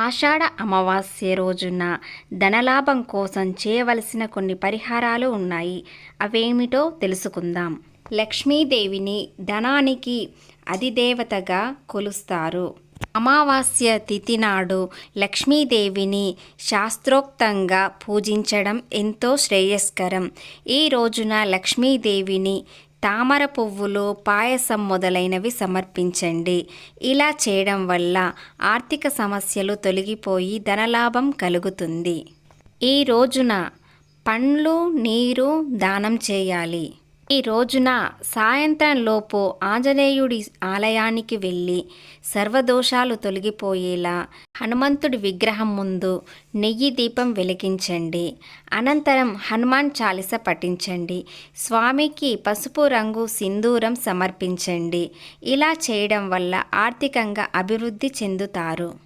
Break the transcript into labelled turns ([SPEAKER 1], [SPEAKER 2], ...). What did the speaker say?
[SPEAKER 1] ఆషాఢ అమావాస్య రోజున ధనలాభం కోసం చేయవలసిన కొన్ని పరిహారాలు ఉన్నాయి. అవేమిటో తెలుసుకుందాం. లక్ష్మీదేవిని ధనానికి అధిదేవతగా కొలుస్తారు. అమావాస్య తిథి నాడు లక్ష్మీదేవిని శాస్త్రోక్తంగా పూజించడం ఎంతో శ్రేయస్కరం. ఈ రోజున లక్ష్మీదేవిని తామర పువ్వులు పాయసం మొదలైనవి సమర్పించండి. ఇలా చేయడం వల్ల ఆర్థిక సమస్యలు తొలగిపోయి ధనలాభం కలుగుతుంది. ఈ రోజున పండ్లు నీరు దానం చేయాలి. ఈ రోజున సాయంత్రం లోపు ఆంజనేయుడి ఆలయానికి వెళ్ళి సర్వదోషాలు తొలగిపోయేలా హనుమంతుడి విగ్రహం ముందు నెయ్యి దీపం వెలిగించండి. అనంతరం హనుమాన్ చాలీస పఠించండి. స్వామికి పసుపు రంగు సింధూరం సమర్పించండి. ఇలా చేయడం వల్ల ఆర్థికంగా అభివృద్ధి చెందుతారు.